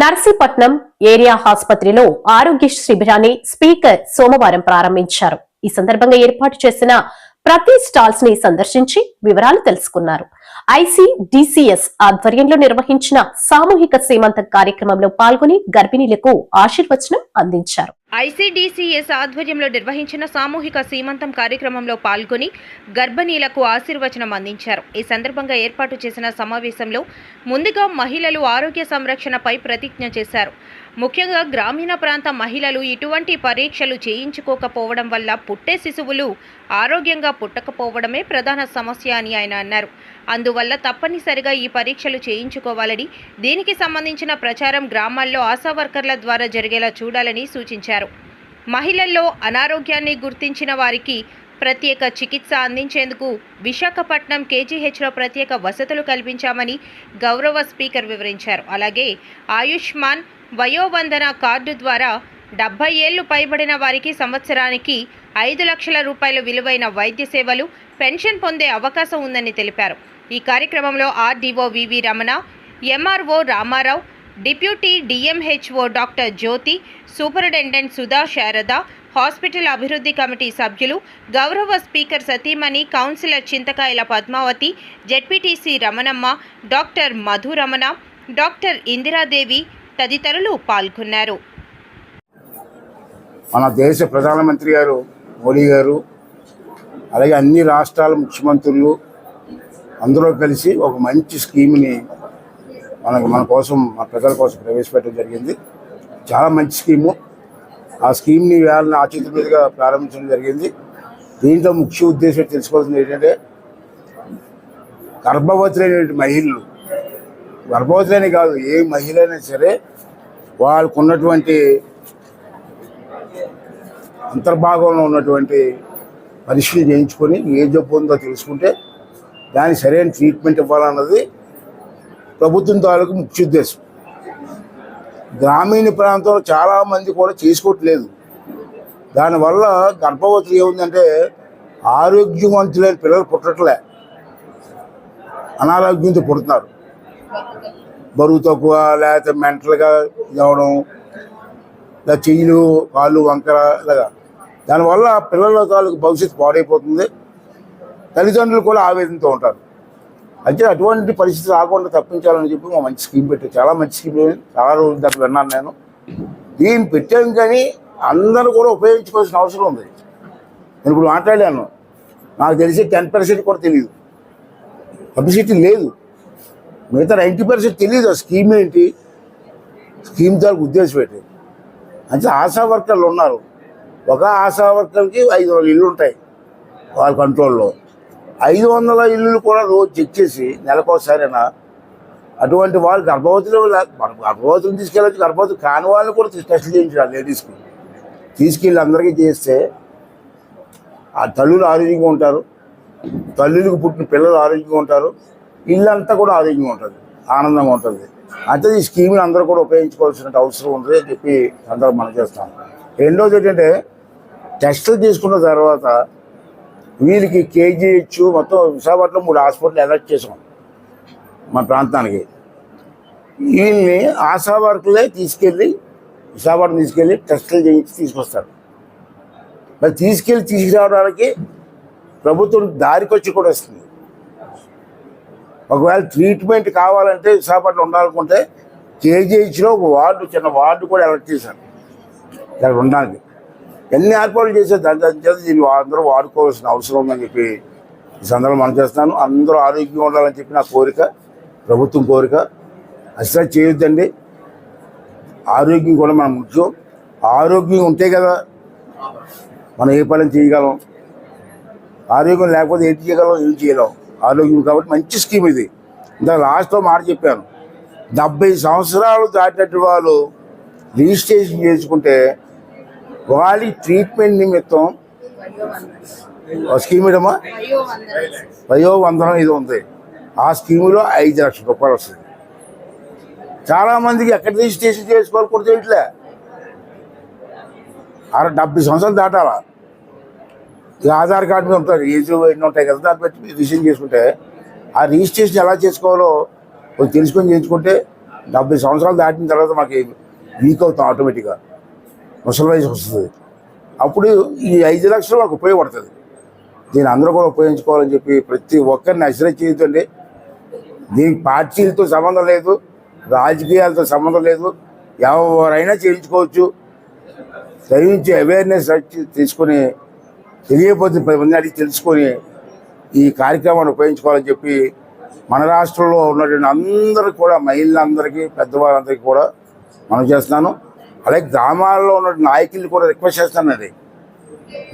Narsipatnam area ఆసుపత్రిలో ఆరోగ్య శిబిరాన్ని స్పీకర్ సోమవారం ప్రారంభించారు. ఈ సందర్భంగా ఏర్పాటు చేసిన ప్రతి స్టాల్స్ని సందర్శించి వివరాలు తెలుసుకున్నారు. ఐసీడీసీఎస్ ఆధ్వర్యంలో నిర్వహించిన సామూహిక సీమంతం కార్యక్రమంలో పాల్గొని గర్భిణీలకు ఆశీర్వచనం అందించారు. ఐసీడీసీఎస్ ఆధ్వర్యంలో నిర్వహించిన సామూహిక సీమంతం కార్యక్రమంలో పాల్గొని గర్భిణీలకు ఆశీర్వచనం అందించారు. ఈ సందర్భంగా ఏర్పాటు చేసిన సమావేశంలో ముందుగా మహిళలు ఆరోగ్య సంరక్షణపై ప్రతిజ్ఞ చేశారు. ముఖ్యంగా గ్రామీణ ప్రాంత మహిళలు ఇటువంటి పరీక్షలు చేయించుకోకపోవడం వల్ల పుట్టే శిశువులు ఆరోగ్యంగా పుట్టకపోవడమే ప్రధాన సమస్య అని ఆయన అన్నారు. అందువల్ల తప్పనిసరిగా ఈ పరీక్షలు చేయించుకోవాలని దీనికి సంబంధించిన ప్రచారం గ్రామాల్లో ఆశా వర్కర్ల ద్వారా జరిగేలా చూడాలని సూచించారు. మహిళల్లో అనారోగ్యాన్ని గుర్తించిన వారికి ప్రత్యేక చికిత్స అందించేందుకు విశాఖపట్నం కేజీహెచ్లో ప్రత్యేక వసతులు కల్పించామని గౌరవ స్పీకర్ వివరించారు. అలాగే ఆయుష్మాన్ వయోవందన కార్డు ద్వారా డెబ్బై ఏళ్ళు పైబడిన వారికి సంవత్సరానికి ఐదు లక్షల రూపాయల విలువైన వైద్య సేవలు పెన్షన్ పొందే అవకాశం ఉందని తెలిపారు. ఈ కార్యక్రమంలో RDO V V Ramana MRO Ramarao deputy DMHO doctor Jyothi superintendent Sudha Sharada hospital అభివృద్ధి కమిటీ సభ్యులు గౌరవ స్పీకర్ సతీమణి councillor Chintakayala Padmavathi ZPTC Ramanamma doctor Madhu Ramana doctor Indira Devi తదితరులు పాల్గొన్నారు. మన దేశ ప్రధానమంత్రి గారు మోడీ గారు అలాగే అన్ని రాష్ట్రాల ముఖ్యమంత్రులు అందరూ కలిసి ఒక మంచి స్కీమ్ని మనకు మన కోసం మన ప్రజల కోసం ప్రవేశపెట్టడం జరిగింది. చాలా మంచి స్కీము. ఆ స్కీమ్ని వేళని ఆచిత మీదుగా ప్రారంభించడం జరిగింది. దీంట్లో ముఖ్య ఉద్దేశం తెలుసుకోవాల్సింది ఏంటంటే గర్భవతులైన మహిళలు గర్భవతులైన కాదు ఏ మహిళ అయినా సరే వాళ్ళకు ఉన్నటువంటి అంతర్భాగంలో ఉన్నటువంటి పరీక్షలు చేయించుకొని ఏ జబ్బు ఉందో తెలుసుకుంటే దానికి సరైన ట్రీట్మెంట్ ఇవ్వాలన్నది ప్రభుత్వం తాలూకు ముఖ్య ఉద్దేశం. గ్రామీణ ప్రాంతంలో చాలామంది కూడా చేసుకోవట్లేదు. దానివల్ల గర్భవతులు ఏముందంటే ఆరోగ్యవంతులైన పిల్లలు పుట్టట్లే. అనారోగ్యంతో పుడుతున్నారు. బరువు తక్కువ లేకపోతే మెంటల్గా ఇవ్వడం లేదా ఇలా చెయ్యిలు కాళ్ళు వంకర ఇలాగా. దానివల్ల పిల్లల తాలూకు భవిష్యత్తు పాడైపోతుంది. తల్లిదండ్రులు కూడా ఆవేదనతో ఉంటారు. అయితే అటువంటి పరిస్థితి రాకుండా తప్పించాలని చెప్పి మా మంచి స్కీమ్ పెట్టారు. చాలా మంచి స్కీమ్ చాలా రోజుల దాకా విన్నాను నేను. దీన్ని పెట్టాం కానీ అందరూ కూడా ఉపయోగించుకోవాల్సిన అవసరం ఉంది. నేను ఇప్పుడు మాట్లాడాను. నాకు తెలిసి టెన్ పర్సెంట్ కూడా తెలియదు పబ్లిసిటీ లేదు. మిగతా నైంటీ పర్సెంట్ తెలియదు ఆ స్కీమ్ ఏంటి? స్కీమ్ తాలూకు ఉద్దేశం ఏంటి? అంటే ఆశా వర్కర్లు ఉన్నారు. ఒక ఆశా వర్కర్కి ఐదు వందల ఇల్లు ఉంటాయి. వాళ్ళ కంట్రోల్లో ఐదు వందల ఇల్లులు కూడా రోజు చెక్ చేసి నెలకోసారైనా అటువంటి వాళ్ళు గర్భవతులు లే- గర్భవతులు తీసుకెళ్ళచ్చు గర్భవతులు కాని వాళ్ళని కూడా టెస్టులు చేయించాలి లేడీస్కి. తీసుకెళ్ళి అందరికీ చేస్తే ఆ తల్లులు ఆరోగ్యంగా ఉంటారు తల్లులకు పుట్టిన పిల్లలు ఆరోగ్యంగా ఉంటారు ఇల్లంతా కూడా ఆరోగ్యంగా ఉంటుంది ఆనందంగా ఉంటుంది. అంటే ఈ స్కీమ్ని అందరూ కూడా ఉపయోగించుకోవాల్సిన అవసరం ఉంది అని చెప్పి అందరూ మనం చేస్తాం రెండోది ఏంటంటే టెస్టులు తీసుకున్న తర్వాత వీళ్ళకి కేజీహెచ్ మొత్తం విశాఖపట్నం మూడు హాస్పిటల్ అలర్ట్ చేసాం. మా ప్రాంతానికి. వీళ్ళని ఆశా వర్కులే తీసుకెళ్ళి విశాఖపట్నం తీసుకెళ్ళి టెస్టులు చేయించి తీసుకొస్తారు. మరి తీసుకెళ్ళి తీసుకురావడానికి ప్రభుత్వం దారికొచ్చి కూడా వస్తుంది. ఒకవేళ ట్రీట్మెంట్ కావాలంటే విశాఖపట్నం ఉండాలనుకుంటే కేజీహెచ్లో ఒక వార్డు చిన్న వార్డు కూడా ఎలక్ట్ చేశారు. ఇక్కడ ఉండడానికి ఎన్ని ఏర్పాట్లు చేసే దాని చేత దీన్ని అందరూ వాడుకోవాల్సిన అవసరం ఉందని చెప్పి ఈ సందర్భంలో మనం చేస్తున్నాను. అందరూ ఆరోగ్యంగా ఉండాలని చెప్పి నా కోరిక ప్రభుత్వం కోరిక. అసలు చేయొద్దండి. ఆరోగ్యం కూడా మన ముఖ్యం. ఆరోగ్యం ఉంటే కదా మనం ఏ పని చేయగలం? ఆరోగ్యం లేకపోతే ఏం చేయగలం ఏం చేయలేం? ఆరోగ్యం కాబట్టి మంచి స్కీమ్ ఇది. ఇంత లాస్ట్లో మాట చెప్పాను. డెబ్బై సంవత్సరాలు దాటినట్టు వాళ్ళు రిజిస్ట్రేషన్ చేసుకుంటే వాళ్ళ ట్రీట్మెంట్ నిమిత్తం స్కీమ్ ఏదమ్మా వయో వందనం ఇది ఉంది. ఆ స్కీములో ఐదు లక్షల రూపాయలు వస్తుంది. చాలామందికి ఎక్కడ రిజిస్ట్రేషన్ చేసుకోవాలి కూడా తెలియట్లే. అర డెబ్బై సంవత్సరాలు దాటాలా? ఇక ఆధార్ కార్డు మీద ఉంటారు ఏజ్ ఎన్ని ఉంటాయి కదా దాన్ని బట్టి రిజిస్ట్రేషన్ చేసుకుంటే ఆ రిజిస్ట్రేషన్ ఎలా చేసుకోవాలో కొంచెం తెలుసుకొని చేయించుకుంటే డెబ్బై సంవత్సరాలు దాటిన తర్వాత మాకు వీక్ అవుతాం ఆటోమేటిక్గా. ముసలి వయసు వస్తుంది. అప్పుడు ఈ ఐదు లక్షలు మాకు ఉపయోగపడుతుంది. దీన్ని అందరూ కూడా ఉపయోగించుకోవాలని చెప్పి ప్రతి ఒక్కరిని అశ్రద్ధ చేయొద్దండి దీనికి పార్టీలతో సంబంధం లేదు రాజకీయాలతో సంబంధం లేదు ఎవరైనా చేయించుకోవచ్చు. చదివించి అవేర్నెస్ తీసుకొని తెలియకపోతే పది మంది అడిగి తెలుసుకొని ఈ కార్యక్రమాన్ని ఉపయోగించుకోవాలని చెప్పి మన రాష్ట్రంలో ఉన్నటువంటి అందరికీ కూడా మహిళలందరికీ పెద్దవాళ్ళందరికీ కూడా మనం చేస్తున్నాను. అలాగే గ్రామాల్లో ఉన్న నాయకుల్ని కూడా రిక్వెస్ట్ చేస్తున్నది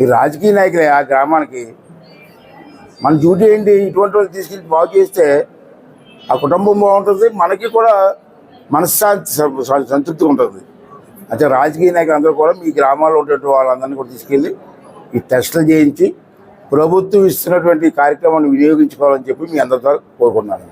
ఈ రాజకీయ నాయకులే ఆ గ్రామానికి. మన డ్యూటీ ఏంటి? ఇటువంటి వాళ్ళు తీసుకెళ్ళి బాగు చేస్తే ఆ కుటుంబం బాగుంటుంది. మనకి కూడా మనశ్శాంతి సంతృప్తి ఉంటుంది. అయితే రాజకీయ నాయకులు అందరూ కూడా మీ గ్రామాల్లో ఉండేటువంటి వాళ్ళందరినీ కూడా తీసుకెళ్ళి ఈ టెస్టులు చేయించి ప్రభుత్వం ఇస్తున్నటువంటి కార్యక్రమాన్ని వినియోగించుకోవాలని చెప్పి మీ అందరితో కోరుకుంటున్నాను.